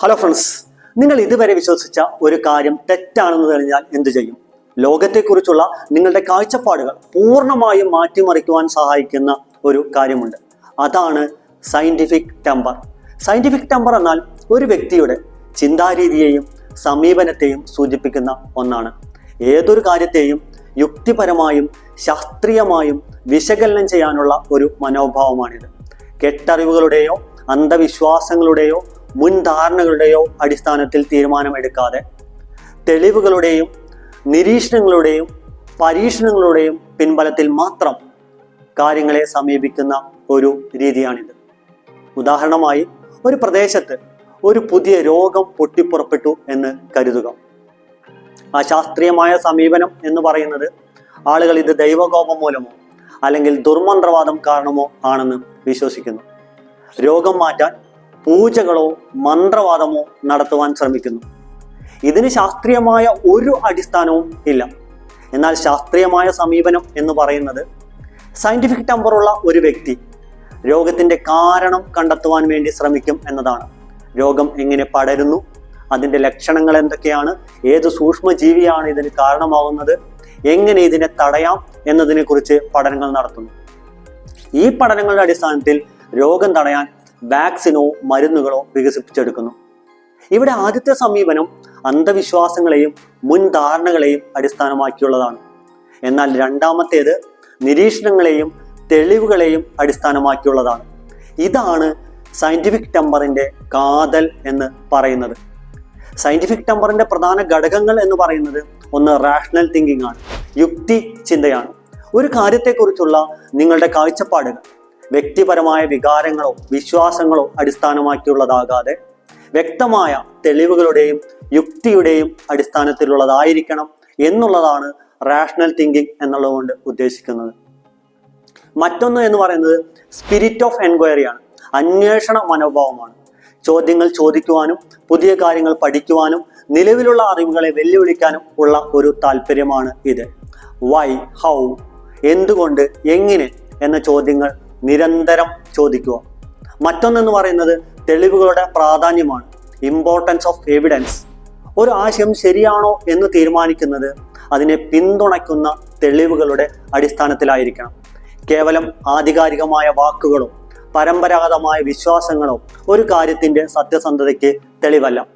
Hello friends നിങ്ങൾ ഇതുവരെ വിശ്വസിച്ച ഒരു കാര്യം തെറ്റാണെന്ന് തെളിഞ്ഞാൽ എന്തു ചെയ്യും? ലോകത്തെക്കുറിച്ചുള്ള നിങ്ങളുടെ കാഴ്ചപ്പാടുകൾ പൂർണമായും മാറ്റിമറിക്കുവാൻ സഹായിക്കുന്ന ഒരു കാര്യമുണ്ട്. അതാണ് സയന്റിഫിക് ടെമ്പർ സയന്റിഫിക് ടെമ്പർ എന്നാൽ ഒരു വ്യക്തിയുടെ ചിന്താരീതിയെയും സമീപനത്തെയും സൂചിപ്പിക്കുന്ന ഒന്നാണ്. ഏതൊരു കാര്യത്തെയും യുക്തിപരമായും ശാസ്ത്രീയമായും വിശകലനം ചെയ്യാനുള്ള ഒരു മനോഭാവമാണിത്. കെട്ടറിവുകളുടെയോ അന്ധവിശ്വാസങ്ങളുടെയോ മുൻധാരണകളുടെയോ അടിസ്ഥാനത്തിൽ തീരുമാനമെടുക്കാതെ തെളിവുകളുടെയും നിരീക്ഷണങ്ങളുടെയും പരീക്ഷണങ്ങളുടെയും പിൻബലത്തിൽ മാത്രം കാര്യങ്ങളെ സമീപിക്കുന്ന ഒരു രീതിയാണിത്. ഉദാഹരണമായി ഒരു പ്രദേശത്ത് ഒരു പുതിയ രോഗം പൊട്ടിപ്പുറപ്പെട്ടു എന്ന് കരുതുക. ആ ശാസ്ത്രീയമായ സമീപനം എന്ന് പറയുന്നത് ആളുകൾ ഇത് ദൈവകോപം മൂലമോ അല്ലെങ്കിൽ ദുർമന്ത്രവാദം കാരണമോ ആണെന്ന് വിശ്വസിക്കുന്നു. രോഗം മാറ്റാൻ പൂജകളോ മന്ത്രവാദമോ നടത്തുവാൻ ശ്രമിക്കുന്നു. ഇതിന് ശാസ്ത്രീയമായ ഒരു അടിസ്ഥാനവും ഇല്ല. എന്നാൽ ശാസ്ത്രീയമായ സമീപനം എന്ന് പറയുന്നത് സയന്റിഫിക് ടെമ്പറുള്ള ഒരു വ്യക്തി രോഗത്തിന്റെ കാരണം കണ്ടെത്തുവാൻ വേണ്ടി ശ്രമിക്കും എന്നതാണ്. രോഗം എങ്ങനെ പടരുന്നു? അതിന്റെ ലക്ഷണങ്ങൾ എന്തൊക്കെയാണ്? ഏത് സൂക്ഷ്മജീവിയാണ് ഇതിന് കാരണമാകുന്നത്? എങ്ങനെ ഇതിനെ തടയാം എന്നതിനെക്കുറിച്ച് പഠനങ്ങൾ നടത്തുന്നു. ഈ പഠനങ്ങളുടെ അടിസ്ഥാനത്തിൽ രോഗം തടയാൻ വാക്സിനോ മരുന്നുകളോ വികസിപ്പിച്ചെടുക്കുന്നു. ഇവിടെ ആദ്യത്തെ സമീപനം അന്ധവിശ്വാസങ്ങളെയും മുൻധാരണകളെയും അടിസ്ഥാനമാക്കിയുള്ളതാണ്. എന്നാൽ രണ്ടാമത്തേത് നിരീക്ഷണങ്ങളെയും തെളിവുകളെയും അടിസ്ഥാനമാക്കിയുള്ളതാണ്. ഇതാണ് സയന്റിഫിക് ടെമ്പറിന്റെ കാതൽ എന്ന് പറയുന്നത്. സയന്റിഫിക് ടെമ്പറിന്റെ പ്രധാന ഘടകങ്ങൾ എന്ന് പറയുന്നത് ഒന്ന് റാഷണൽ തിങ്കിങ് ആണ് യുക്തി ചിന്തയാണ്. ഒരു കാര്യത്തെക്കുറിച്ചുള്ള നിങ്ങളുടെ കാഴ്ചപ്പാടുകൾ വ്യക്തിപരമായ വികാരങ്ങളോ വിശ്വാസങ്ങളോ അടിസ്ഥാനമാക്കിയുള്ളതാകാതെ വ്യക്തമായ തെളിവുകളുടെയും യുക്തിയുടെയും അടിസ്ഥാനത്തിലുള്ളതായിരിക്കണം എന്നുള്ളതാണ് റാഷണൽ തിങ്കിങ് എന്നുള്ളതുകൊണ്ട് ഉദ്ദേശിക്കുന്നത്. മറ്റൊന്ന് എന്ന് പറയുന്നത് സ്പിരിറ്റ് ഓഫ് എൻക്വയറിയാണ് അന്വേഷണ മനോഭാവമാണ്. ചോദ്യങ്ങൾ ചോദിക്കുവാനും പുതിയ കാര്യങ്ങൾ പഠിക്കുവാനും നിലവിലുള്ള അറിവുകളെ വെല്ലുവിളിക്കാനും ഉള്ള ഒരു താല്പര്യമാണ് ഇത്. വൈ ഹൗ എന്തുകൊണ്ട്? എങ്ങനെ? എന്ന ചോദ്യങ്ങൾ നിരന്തരം ചോദിക്കുക. മറ്റൊന്നെന്ന് പറയുന്നത് തെളിവുകളുടെ പ്രാധാന്യമാണ്. ഇമ്പോർട്ടൻസ് ഓഫ് എവിഡൻസ് ഒരു ആശയം ശരിയാണോ എന്ന് തീരുമാനിക്കുന്നത് അതിനെ പിന്തുണയ്ക്കുന്ന തെളിവുകളുടെ അടിസ്ഥാനത്തിലായിരിക്കണം. കേവലം ആധികാരികമായ വാക്കുകളോ പരമ്പരാഗതമായ വിശ്വാസങ്ങളോ ഒരു കാര്യത്തിന്റെ സത്യസന്ധതയ്ക്ക് തെളിവല്ല.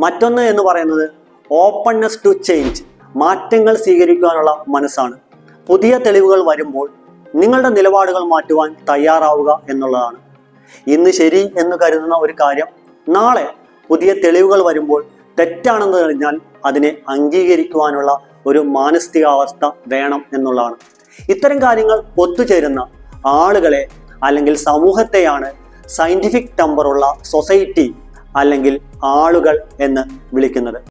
മറ്റൊന്ന് എന്ന് പറയുന്നത് ഓപ്പൺനെസ് ടു ചേഞ്ച് മാറ്റങ്ങൾ സ്വീകരിക്കാനുള്ള മനസ്സാണ്. പുതിയ തെളിവുകൾ വരുമ്പോൾ നിങ്ങളുടെ നിലപാടുകൾ മാറ്റുവാൻ തയ്യാറാവുക എന്നുള്ളതാണ്. ഇന്ന് ശരി എന്ന് കരുതുന്ന ഒരു കാര്യം നാളെ പുതിയ തെളിവുകൾ വരുമ്പോൾ തെറ്റാണെന്ന് കഴിഞ്ഞാൽ അതിനെ അംഗീകരിക്കുവാനുള്ള ഒരു മാനസികാവസ്ഥ വേണം എന്നുള്ളതാണ്. ഇത്തരം കാര്യങ്ങൾ ഒത്തുചേരുന്ന ആളുകളെ അല്ലെങ്കിൽ സമൂഹത്തെയാണ് സയന്റിഫിക് നമ്പറുള്ള സൊസൈറ്റി അല്ലെങ്കിൽ ആളുകൾ എന്ന് വിളിക്കുന്നത്.